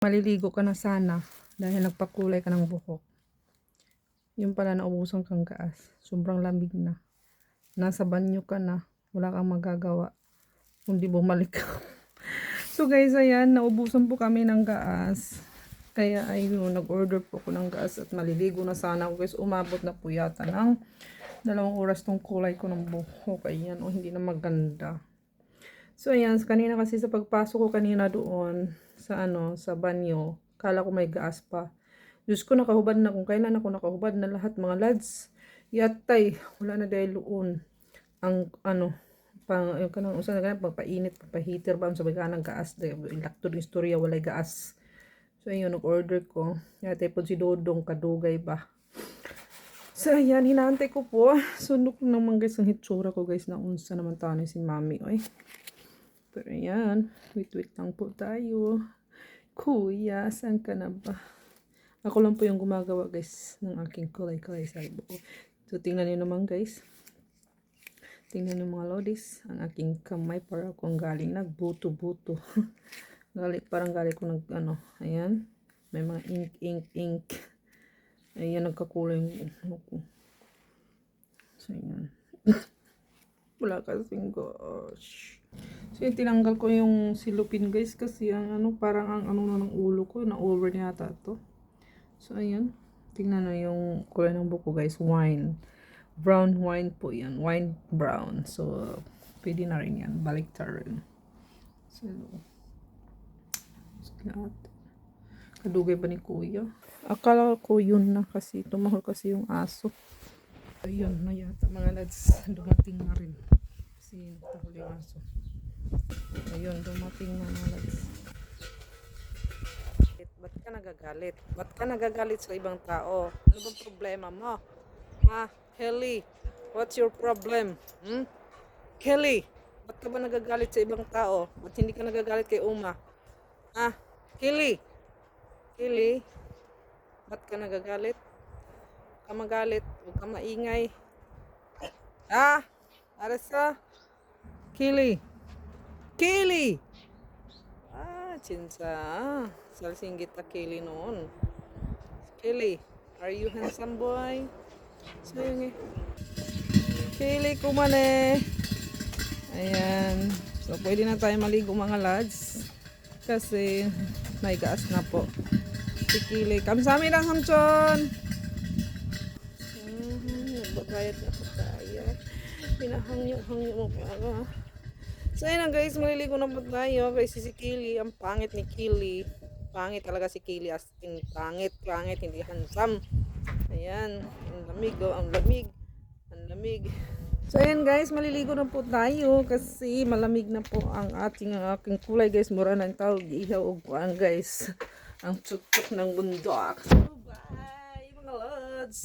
Maliligo ka na sana dahil nagpakulay ka ng buhok. Yung pala naubusan kang gaas. Sobrang lamig na. Nasa banyo ka na. Wala kang magagawa. Kundi bumalik ka. so guys, ayan. Naubusan po kami ng gaas. Kaya ayun, nag-order po ako ng gas at maliligo na sana ako guys. Umabot na po yata ng dalawang oras tong kulay ko ng buhok. Ayan, o hindi na maganda. So ayan, kanina kasi sa pagpasok ko kanina doon sa ano, sa banyo, kala ko may gas pa. Diyos ko nakahubad na kung kailan ako nakahubad na lahat mga lads. Yatay, wala na dahil doon. Ang ano, pang yung kanang usa na ganang pagpainit, pagpa-heater ba sabi ka ng gas, ilakto ng istorya walay gas. So ayun, nag-order ko. Yatay po si Dodong kadugay ba. So ayan, hinahantay ko po. Sundok naman guys ang hitsura ko guys na unsa naman tani si mami. Oy. Pero ayan, wait-wait lang po tayo. Kuya, saan ka na ba? Ako lang po yung gumagawa guys ng aking kulay-kulay sa buo. So tingnan niyo naman guys. Tingnan niyo mga lodis. Ang aking kamay para akong galing nagbuto-buto. galing, parang galing ko nag ano. Ayan. May mga ink, ink, ink. Ayan, nagkakulay yung ano ko. So ayan. Wala kasing gosh. So, yung tinanggal ko yung silupin guys kasi ang ano, parang ang ano na ng ulo ko, na over na yata to. So, ayan. Tingnan na yung kulay ng buko guys, wine. Brown wine po yan, wine brown. So, pwede na rin yan, balik rin. So, lahat. Kadugay ba ni kuya? Akala ko yun na kasi, tumahol kasi yung aso. Ayun na yata mga lads, dumating na rin. Kasi nagtahol yung aso. Ayun, dumating na mga lads. Ba't ka nagagalit? Ba't ka nagagalit sa ibang tao? Ano bang problema mo? Ha? Kelly, what's your problem? Hmm? Kelly, ba't ka ba nagagalit sa ibang tao? Ba't hindi ka nagagalit kay Uma? Ha? Kelly? Kelly, ba't ka nagagalit? ka magalit, huwag ka maingay. Ah, arasa. Kili. Kili! Ah, chinsa. Salsinggit ta Kili noon. Kili, are you handsome boy? So yun eh. Kili kumane. Ayan. So, pwede na tayo maligo mga lads. Kasi, may gas na po. Si Kili. Kamsami lang hamchon. Mhm, Nagbabayad na po tayo. Pinahangyo-hangyo mo para. So ayun na guys, maliligo na po tayo. Kasi si Kili, ang pangit ni Kili. Pangit talaga si Kili as in pangit, pangit, hindi handsome. Ayan, ang lamig oh, ang lamig. Ang lamig. So ayan guys, maliligo na po tayo kasi malamig na po ang ating ang aking kulay guys. Mura ng tawag, ihaw o guys. Ang tutok ng bundok. So bye mga lods!